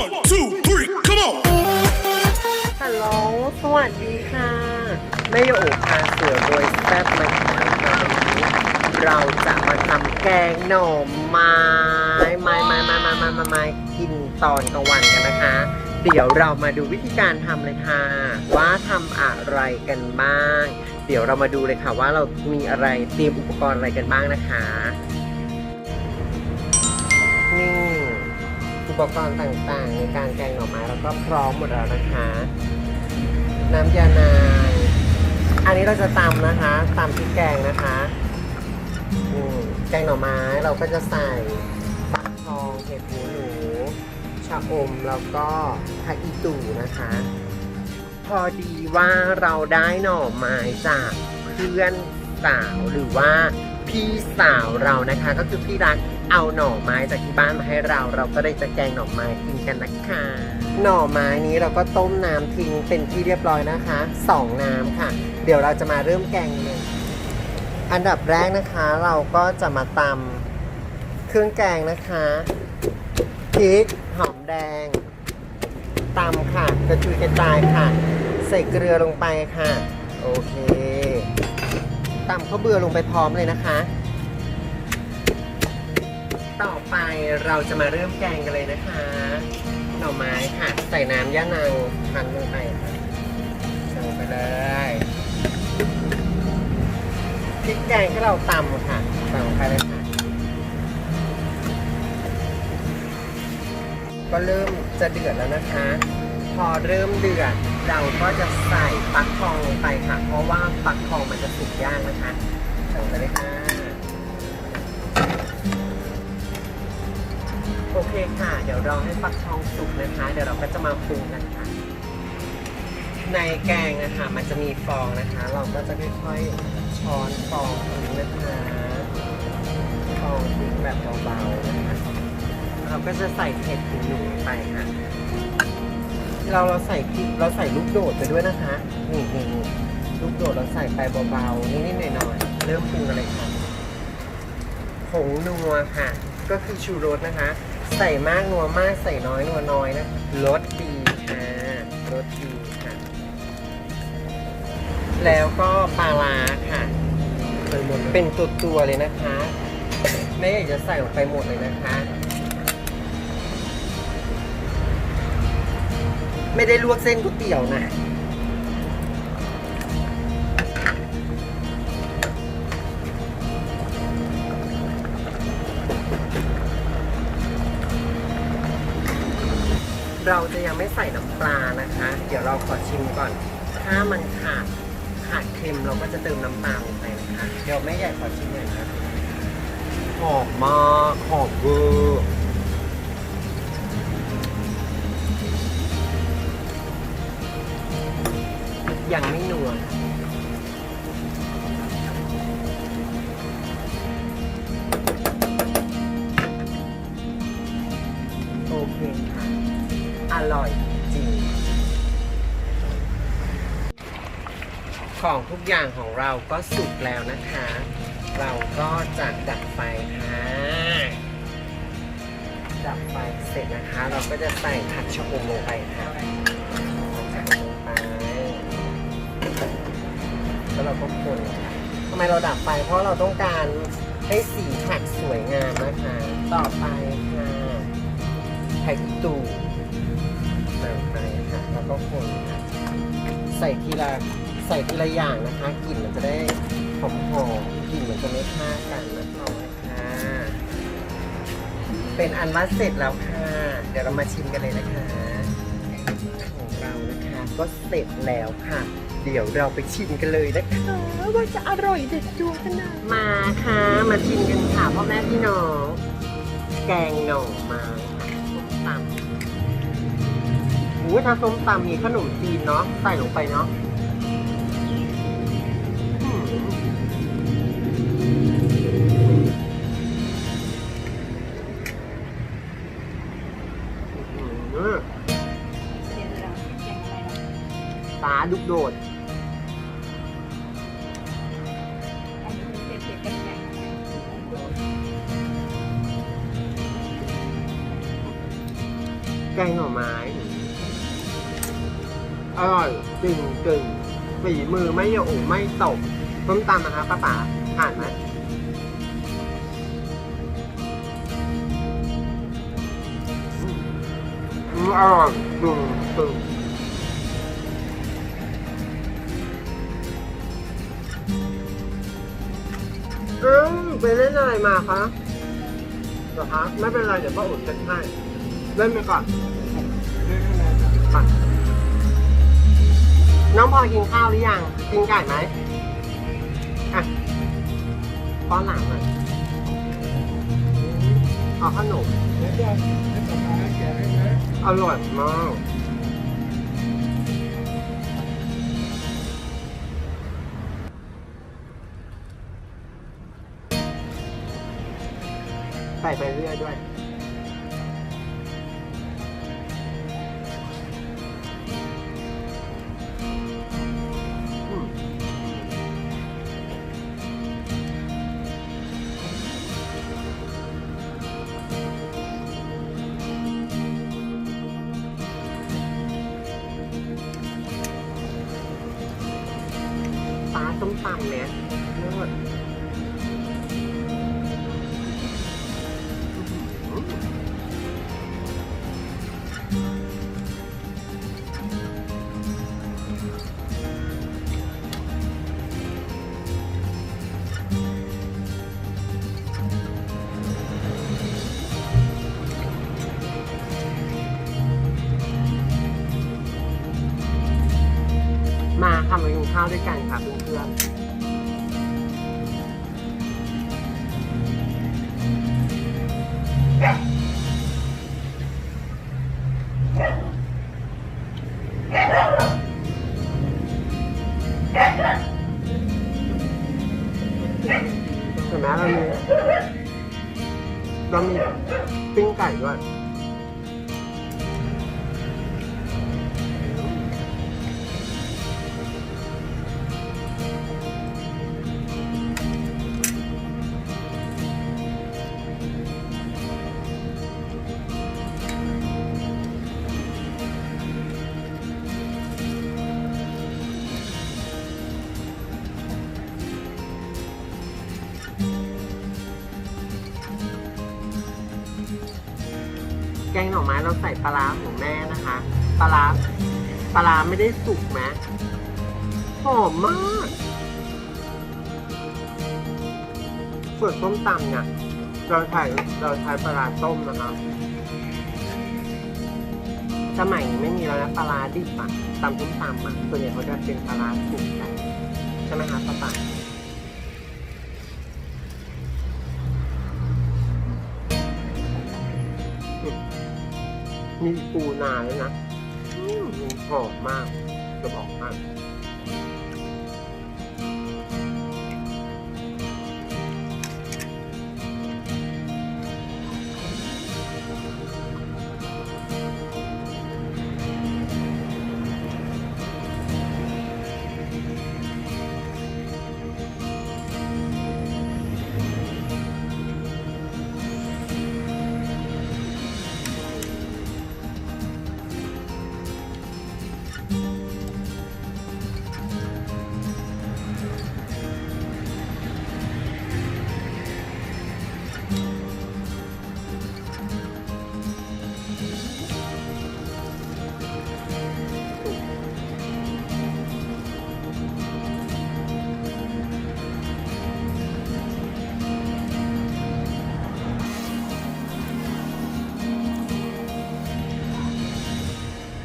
One, two, three, come on. ฮัลโหลสวัสดีค่ะแม่โยโอพาเสือโดยแซ่บมาค่ะวันนี้เราจะมาทำแกงหน่อไม้ไม้ไม้ไม้ไม้ไม้ไม้ไม้กินตอนกลางวันกันนะคะ เดี๋ยวเรามาดูวิธีการทำเลยค่ะ ว่าทำอะไรกันบ้าง เดี๋ยวเรามาดูเลยค่ะว่าเรามีอะไรเตรียมอุปกรณ์อะไรกันบ้างนะคะนี่ ปกรณ์ต่างๆ ในการแกงหน่อไม้เราก็พร้อมหมดแล้วนะคะ น้ำยานาง อันนี้เราจะตำนะคะตำพริกแกงนะคะอืมแกงหน่อไม้เราก็จะใส่ฟักทองเห็ดหูหนูชะอมแล้วก็ผักอีตู่นะคะ พอดีว่าเราได้หน่อไม้จากเพื่อนสาวหรือว่าพี่สาวเรานะคะก็คือพี่รัก เอาหน่อไม้จากที่บ้านมาให้เรา เราก็เลยจะแกงหน่อไม้กินกันนะคะ หน่อไม้นี้เราก็ต้มน้ำทิ้งเป็นที่เรียบร้อยนะคะสองน้ำค่ะ เดี๋ยวเราจะมาเริ่มแกงเลยอันดับแรกนะคะเราก็จะมาตำเครื่องแกงนะคะพริกหอมแดงตำค่ะกระชุยกระจายค่ะ ใส่เกลือลงไปค่ะ โอเคตำข้าวเบื่อลงไปพร้อมเลยนะคะ ต่อไปเราจะมาเริ่มแกงกันเลยนะคะ หน่อไม้ค่ะ ใส่น้ำย่านางพันลงไปค่ะใส่ลงไปเลยพริกแกงที่เราตำค่ะใส่ลงไปเลยค่ะ ก็เริ่มจะเดือดแล้วนะคะ พอเริ่มเดือดเราก็จะใส่ฟักทองลงไปค่ะ เพราะว่าฟักทองมันจะสุกยากนะคะใส่ลงไปเลยค่ะ เคค่ะ เดี๋ยวรอให้ฟักทองสุกนะคะ เดี๋ยวเราก็จะมาปรุงกันค่ะ ในแกงนะคะ มันจะมีฟองนะคะ เราก็จะค่อยๆช้อนฟองทิ้งนะคะฟองทิ้งแบบเบาๆนะคะเราก็จะใส่เห็ดหูหนูไปค่ะ เราเราใส่พริกเราใส่ลูกโดดไปด้วยนะคะนี่นี่ลูกโดดเราใส่ไปเบาๆนิดๆหน่อยๆเริ่มปรุงกันเลยค่ะผงนัวค่ะ ก็คือชูรสนะคะ ใส่มากนัวมากใส่น้อยนัวน้อยนะรสดีค่ะรสดีค่ะ แล้วก็ปลาร้าค่ะ เป็นตัวตัวๆเลยนะคะไม่อยากจะใส่ลงไปหมดเลยนะคะ ไม่ได้ลวกเส้นก๋วยเตี๋ยวนะ เราจะยังไม่ใส่น้ำปลานะคะ เดี๋ยวเราขอชิมก่อน ถ้ามันขาดขาดเค็มเราก็จะเติมน้ำปลาลงไปนะคะเดี๋ยวแม่ใหญ่ขอชิมหน่อยนะหอมมากหอมเวอร์ยังไม่นัวโอเคค่ะ อร่อยจริง ของทุกอย่างของเราก็สุกแล้วนะคะ เราก็จะดับไฟค่ะ ดับไฟเสร็จนะคะ เราก็จะใส่ผักชะอมลงไปค่ะใส่ลงไปแล้วเราก็คนทำไมเราดับไฟเพราะเราต้องการให้สีผักสวยงามนะคะ ต่อไปค่ะไข่ตู ก็คน ใส่ทีละใส่ทีละอย่างนะคะกลิ่นมันจะได้หอมหอมกลิ่นมันจะไม่ฆ่ากันนะคะเป็นอันว่าเสร็จแล้วค่ะ เดี๋ยวเรามาชิมกันเลยนะคะของเรานะคะ ก็เสร็จแล้วค่ะ เดี๋ยวเราไปชิมกันเลยนะคะว่าจะอร่อยเด็ดดวงขนาดมาค่ะ มาชิมกันค่ะพ่อแม่พี่น้อง แกงหน่อไม้ อุ้ยถ้าส้มตำมีขนมจีนเนาะใส่ลงไปเนาะอืมอืมปลาดุกโดด อร่อยจริงจริงฝีมือไม่โยงไม่ตกต้มตำนะคะป้าป๋าผ่านไหมอืมอร่อยจริงจริงอืมไปเล่นอะไรมาคะเหรอคะไม่เป็นไรเดี๋ยวป้าอุ่นจะให้เล่นไปก่อนค่ะ น้องพอยกินข้าวหรือยัง กินไก่ไหมอะป้อนหลังหน่อยเอาขนมแล้วจะให้ป๊าป๊าแกให้ไหมอร่อยมากใส่ไปเรื่อยด้วย ส้มตำเนี่ยเลิศ มาทำมากินข้าวด้วยกันค่ะเพื่อนๆ งหน่อไม้เราใส่ปลาร้าของแม่นะคะ ปลาร้าปลาร้าไม่ได้สุกไหมหอมมากส่วนส้มตำเนี่ยเราใช้เราใช้ปลาร้าต้มนะคะสมัยนี้ไม่มีแล้วนะปลาร้าดิบอะตำส้มตำอะส่วนใหญ่เขาจะเป็นปลาร้าสุกกันใช่ไหมคะป้าป๋า มีปูนาแล้วนะอืมหอมมากจะบอกมาก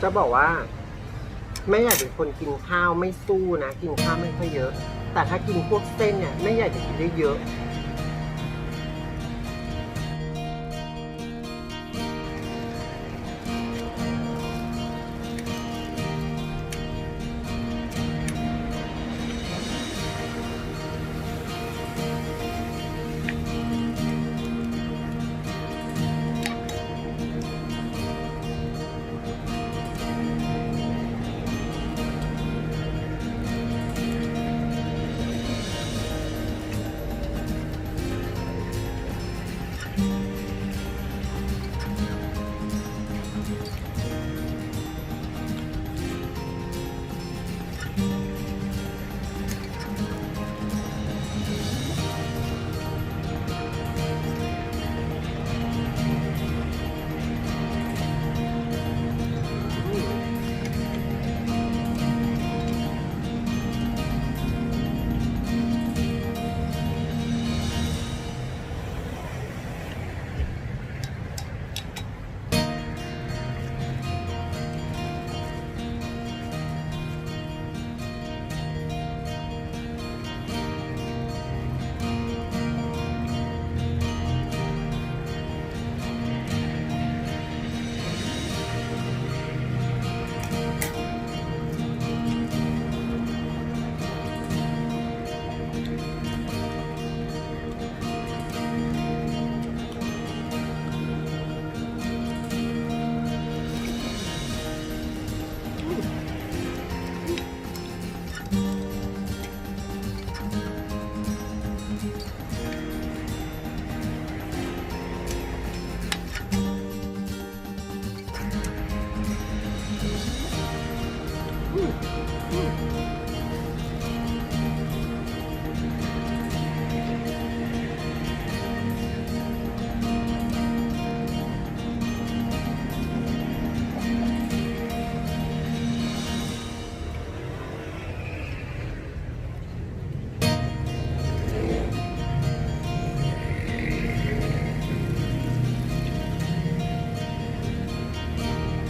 จะบอกว่า ไม่อยากเป็นคนกินข้าวไม่สู้นะ กินข้าวไม่ค่อยเยอะ แต่ถ้ากินพวกเส้นเนี่ยไม่อยากจะกินได้เยอะ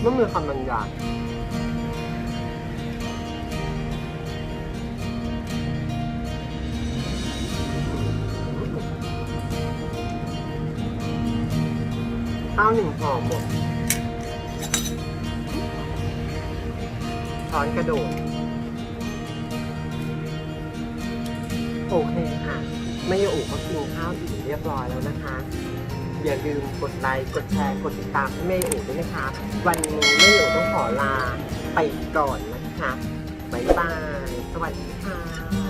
ไม่มีคำบรรยายข้าวหนึ่งห่อหมดช้อนกระโดด โอเคค่ะ ไม่ยาอูก็กินข้าวอิ่มเรียบร้อยแล้วนะคะ อย่าลืมกดไลค์ กดแชร์ กดติดตามให้แม่ยาอูด้วยนะคะ วันนี้แม่ยาอูต้องขอลาไปก่อนนะคะ บ๊ายบาย สวัสดีค่ะ